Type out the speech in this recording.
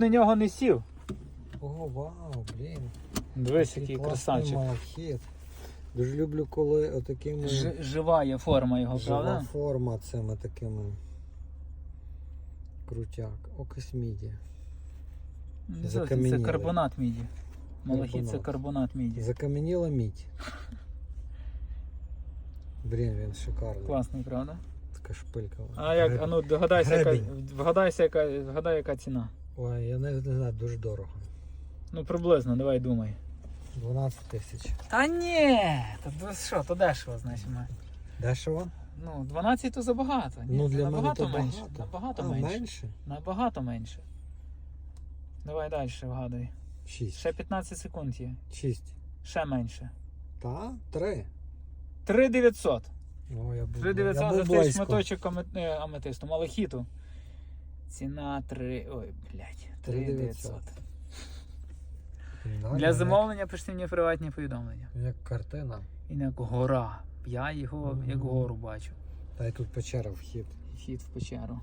На нього не сів. О, вау, блін. Дивись, який красавчик. малахіт. Дуже люблю, коли отакими Ж, жива є форма його, жива правда? форма цими такими. Крутяк. Окись міді. Не зовсім, Це закам'яніли. карбонат міді. Малахіт це Карбонат. карбонат міді. Закам'яніла мідь. Блін, він шикарний. Класний, правда? Така шпилька. А як, а ну догадайся, яка, Гребінь. вгадайся, яка, вгадай, яка ціна. Ой, я не, не знаю, дуже дорого. Ну приблизно, давай думай. 12 тисяч. Та ні, то, що, то дешево, значить. ми. Дешево? Ну, 12 то забагато. Ні, ну для мене набагато то менше. багато. Набагато а, менше. менше? Набагато менше. Давай далі вгадуй. 6. Ще 15 секунд є. 6. Ще менше. Та? 3. 3900. О, я був, 3900 я за близько. шматочок е, аметисту, малахіту. Ціна 3. Ой, блядь, 3900. 3900. Для замовлення пишіть мені приватні повідомлення. Як картина. І як гора. Я його як гору бачу. Та й тут печера вхід. Вхід в печеру.